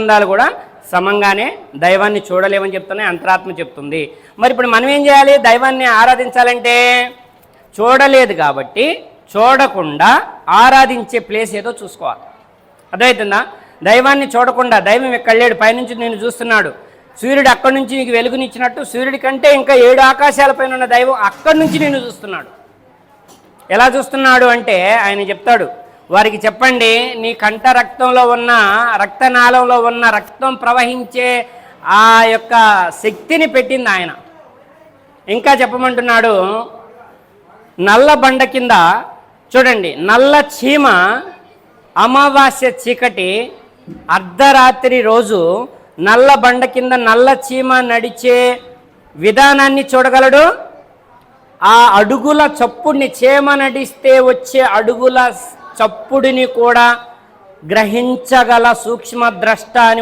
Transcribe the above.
సంబంధాలు కూడా సమంగానే దైవాన్ని చూడలేమని చెప్తున్నాయి అంతరాత్మ చెప్తుంది. మరి ఇప్పుడు మనం ఏం చేయాలి? దైవాన్ని ఆరాధించాలంటే చూడలేదు కాబట్టి చూడకుండా ఆరాధించే ప్లేస్ ఏదో చూసుకోవాలి. అర్థమవుతుందా? దైవాన్ని చూడకుండా దైవం ఇక్కడ లేడు? పైనుంచి నేను చూస్తున్నాడు. సూర్యుడు అక్కడి నుంచి నీకు వెలుగునిచ్చినట్టు సూర్యుడి కంటే ఇంకా ఏడు ఆకాశాలపైన ఉన్న దైవం అక్కడి నుంచి నేను చూస్తున్నాడు. ఎలా చూస్తున్నాడు అంటే ఆయన చెప్తాడు వారికి చెప్పండి నీ కంఠ రక్తంలో ఉన్న రక్తనాళంలో ఉన్న రక్తం ప్రవహించే ఆ యొక్క శక్తిని పెట్టింది ఆయన. ఇంకా చెప్పమంటున్నాడు నల్ల బండ కింద చూడండి నల్ల చీమ అమావాస్య చీకటి అర్ధరాత్రి రోజు నల్ల బండ కింద నల్ల చీమ నడిచే విధానాన్ని చూడగలడు? ఆ అడుగుల చప్పుడిని చీమ నడిస్తే వచ్చే అడుగుల చప్పుడిని కూడా గ్రహించగల సూక్ష్మద్రష్ట అని